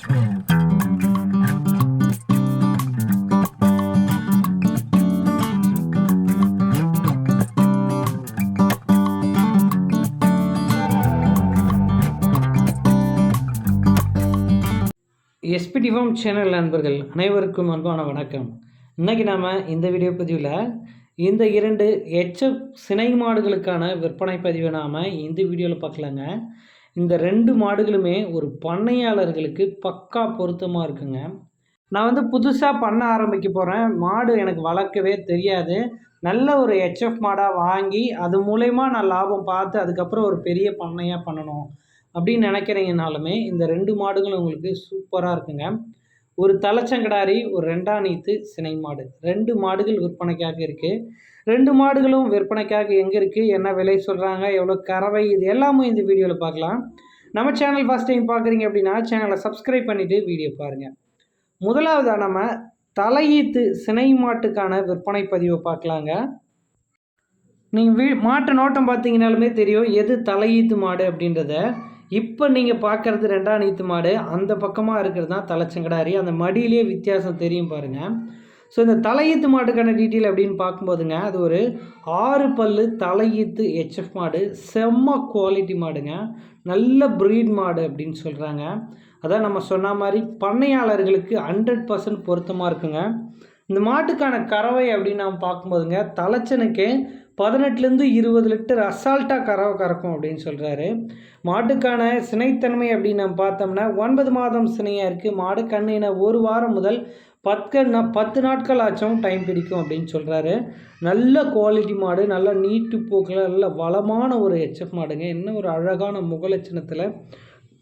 எஸ்பிடிஃபார்ம் channel நண்பர்கள் அனைவருக்கும் அன்பான வணக்கம். இன்றைக்கி நாம் இந்த வீடியோ பதிவில் இந்த இரண்டு எச்எஃப் சினை மாடுகளுக்கான விற்பனை பதிவை நாம் இந்த வீடியோவில் பார்க்கலாங்க. இந்த ரெண்டு மாடுகளுமே ஒரு பண்ணையாளர்களுக்கு பக்கா பொருத்தமாக இருக்குங்க. நான் வந்து புதுசாக பண்ண ஆரம்பிக்க போகிறேன் மாடு எனக்கு வளர்க்கவே தெரியாது. நல்ல ஒரு ஹெச்எஃப் மாடாக வாங்கி அது மூலயமா நான் லாபம் பார்த்து அதுக்கப்புறம் ஒரு பெரிய பண்ணையாக பண்ணணும் அப்படின்னு நினைக்கிறீங்கனாலுமே இந்த ரெண்டு மாடுகளும் உங்களுக்கு சூப்பராக இருக்குங்க. ஒரு தலைச்சங்கடாரி ஒரு ரெண்டாம் நீத்து சினை மாடு. ரெண்டு மாடுகள் விற்பனைக்காக இருக்குது ரெண்டு மாடுகளும் விற்பனைக்காக எங்கே இருக்குது என்ன விலை சொல்கிறாங்க எவ்வளோ கறவை? இது எல்லாமே இந்த வீடியோவில் பார்க்கலாம். நம்ம சேனல் ஃபஸ்ட் டைம் பார்க்குறீங்க அப்படின்னா சேனலை சப்ஸ்கிரைப் பண்ணிவிட்டு வீடியோ பாருங்கள் முதலாவதாக நம்ம தலையீத்து சினை மாட்டுக்கான விற்பனை பதிவை பார்க்கலாங்க. நீங்கள் வீ மாட்டு நோட்டம் பார்த்தீங்கனாலுமே தெரியும் எது தலையீத்து மாடு அப்படின்றத. இப்போ நீங்கள் பார்க்குறது ரெண்டாம் நீத்து மாடு அந்த பக்கமாக இருக்கிறது தான் தலைச்சங்கடாரி. அந்த மடியிலே வித்தியாசம் தெரியும் பாருங்கள் ஸோ இந்த தலையீத்து மாட்டுக்கான டீட்டெயில் அப்படின்னு பார்க்கும்போதுங்க அது ஒரு ஆறு பல்லு தலையீத்து ஹெச்எஃப் மாடு. செம்ம குவாலிட்டி மாடுங்க. நல்ல ப்ரீட் மாடு அப்படின்னு சொல்கிறாங்க அதான் நம்ம சொன்ன மாதிரி பண்ணையாளர்களுக்கு ஹண்ட்ரட் பர்சன்ட் பொருத்தமாக இருக்குங்க. இந்த மாட்டுக்கான கறவை அப்படின்னு நாம் பார்க்கும்போதுங்க தலைச்சனுக்கு பதினெட்டுலேருந்து இருபது லிட்டர் அசால்ட்டாக கறவை கறக்கும் அப்படின்னு சொல்கிறாரு மாட்டுக்கான சினைத்தன்மை அப்படின்னு நம்ம பார்த்தோம்னா ஒன்பது மாதம் சினையாக இருக்குது மாடு கண்ணின ஒரு வாரம் முதல் பத்து பத்து நாட்கள் ஆச்சும் டைம் பிடிக்கும் அப்படின்னு சொல்கிறாரு நல்ல குவாலிட்டி மாடு நல்ல நீட்டு போக்கில் நல்ல வளமான ஒரு ஹெச்எஃப் மாடுங்க. என்ன ஒரு அழகான முகலட்சணத்தில்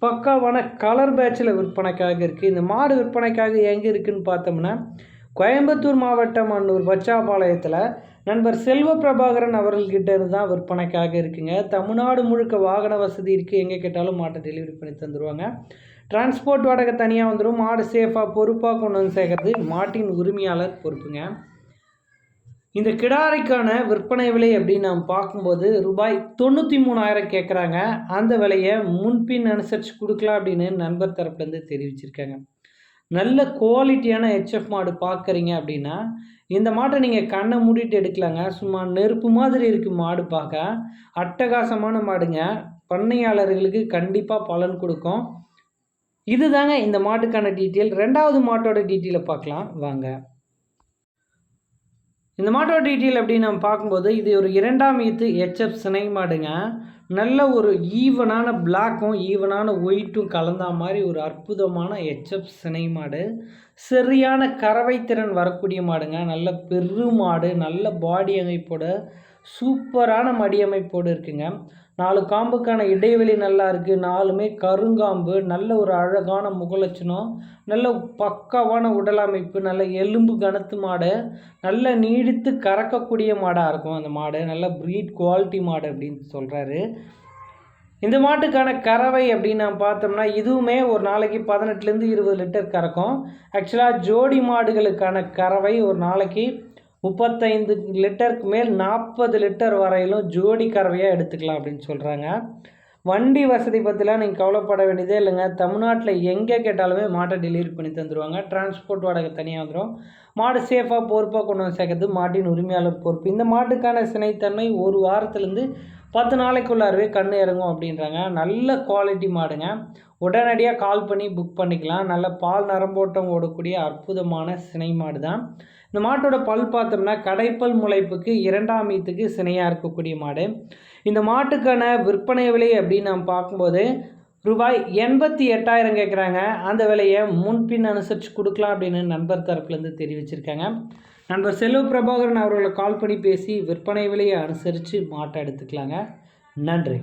பக்காவான கலர் பேட்சில் விற்பனைக்காக இருக்குது இந்த மாடு விற்பனைக்காக எங்கே இருக்குதுன்னு பார்த்தோம்னா கோயம்புத்தூர் மாவட்டம் அன்னூர் பச்சாபாளையத்தில் நண்பர் செல்வ பிரபாகரன் அவர்கள்கிட்ட இருந்து தான் விற்பனைக்காக இருக்குங்க. தமிழ்நாடு முழுக்க வாகன வசதி இருக்குது எங்கே கேட்டாலும் மாட்டை டெலிவரி பண்ணி தந்துடுவாங்க டிரான்ஸ்போர்ட் வாடகை தனியாக வந்துடும் மாடு சேஃபாக பொறுப்பாக கொண்டு வந்து சேர்க்கறது மாட்டின் உரிமையாளர் பொறுப்புங்க. இந்த கிடாரைக்கான விற்பனை விலை அப்படின்னு நாம் பார்க்கும்போது ரூபாய் தொண்ணூற்றி மூணாயிரம் கேட்குறாங்க அந்த விலையை முன்பின் அனுசரித்து கொடுக்கலாம் அப்படின்னு நண்பர் தரப்புலேருந்து தெரிவிச்சிருக்காங்க. நல்ல குவாலிட்டியான ஹெச்எஃப் மாடு பார்க்குறீங்க அப்படின்னா இந்த மாட்டை நீங்கள் கண்ணை மூடிட்டு எடுக்கலாங்க. சும்மா நெருப்பு மாதிரி இருக்குது மாடு பார்க்க. அட்டகாசமான மாடுங்க. பண்ணையாளர்களுக்கு கண்டிப்பாக பலன் கொடுக்கும். இதுதாங்க இந்த மாட்டுக்கான டீட்டெயில் ரெண்டாவது மாட்டோட டீட்டெயிலை பார்க்கலாம். வாங்க. இந்த மாட்டோட டீட்டெயில் அப்படின்னு நம்ம பார்க்கும்போது இது ஒரு இரண்டாம் ஈத்து ஹெச்எஃப் சினை மாடுங்க. நல்ல ஒரு ஈவனான பிளாக்கும் ஈவனான ஒயிட்டும் கலந்த மாதிரி ஒரு அற்புதமான ஹெச்எஃப் சினை மாடு. சரியான கறவை திறன் வரக்கூடிய மாடுங்க. நல்ல பெரு மாடு நல்ல பாடி அமைப்போட சூப்பரான மடி அமைப்போடு இருக்குங்க. நாலு காம்புக்கான இடைவெளி நல்லா இருக்குது நாலுமே கருங்காம்பு நல்ல ஒரு அழகான முகலட்சணம் நல்ல பக்காவான உடல் அமைப்பு நல்ல எலும்பு கனத்து மாடு நல்ல நீடித்து கறக்கக்கூடிய மாடாக இருக்கும் அந்த மாடு. நல்ல ப்ரீட் குவாலிட்டி மாடு அப்படின்னு சொல்கிறாரு இந்த மாட்டுக்கான கறவை அப்படின்னு நான் பார்த்தோம்னா இதுவுமே ஒரு நாளைக்கு பதினெட்டுலேருந்து இருபது லிட்டர் கறக்கும். ஆக்சுவலாக ஜோடி மாடுகளுக்கான கறவை ஒரு நாளைக்கு முப்பத்தைந்து லிட்டருக்கு மேல் நாற்பது லிட்டர் வரையிலும் ஜோடி கறவையாக எடுத்துக்கலாம் அப்படின்னு சொல்கிறாங்க வண்டி வசதி பற்றிலாம் நீங்கள் கவலைப்பட வேண்டியதே இல்லைங்க. தமிழ்நாட்டில் எங்கே கேட்டாலுமே மாட்டை டெலிவரி பண்ணி தந்துடுவாங்க டிரான்ஸ்போர்ட் வாடகை தனியாக வந்துடும் மாடு சேஃபாக பொறுப்பாக கொண்டு வந்து சேர்க்கறது மாட்டின் உரிமையாளர் பொறுப்பு. இந்த மாட்டுக்கான சினைத்தன்மை ஒரு வாரத்துலேருந்து பத்து நாளைக்குள்ளாரவே கண் இறங்கும் அப்படின்றாங்க. நல்ல குவாலிட்டி மாடுங்க. உடனடியாக கால் பண்ணி புக் பண்ணிக்கலாம். நல்ல பால் நரம்போட்டம் ஓடக்கூடிய அற்புதமான சினை மாடு தான் இந்த மாட்டோட பல் பார்த்தோம்னா கடைப்பல் முளைப்புக்கு இரண்டாம் ஈத்துக்கு சினையாக இருக்கக்கூடிய மாடு. இந்த மாட்டுக்கான விற்பனை விலை அப்படின்னு நம்ம பார்க்கும்போது ரூபாய் எண்பத்தி எட்டாயிரம் கேட்குறாங்க. அந்த விலையை முன்பின் அனுசரித்து கொடுக்கலாம் அப்படின்னு நண்பர் தரப்புலேருந்து தெரிவிச்சிருக்காங்க. நண்பர் செல்வ பிரபாகரன் அவர்களை கால் பண்ணி பேசி விற்பனை விலையை அனுசரித்து மாட்டை எடுத்துக்கலாங்க. நன்றி.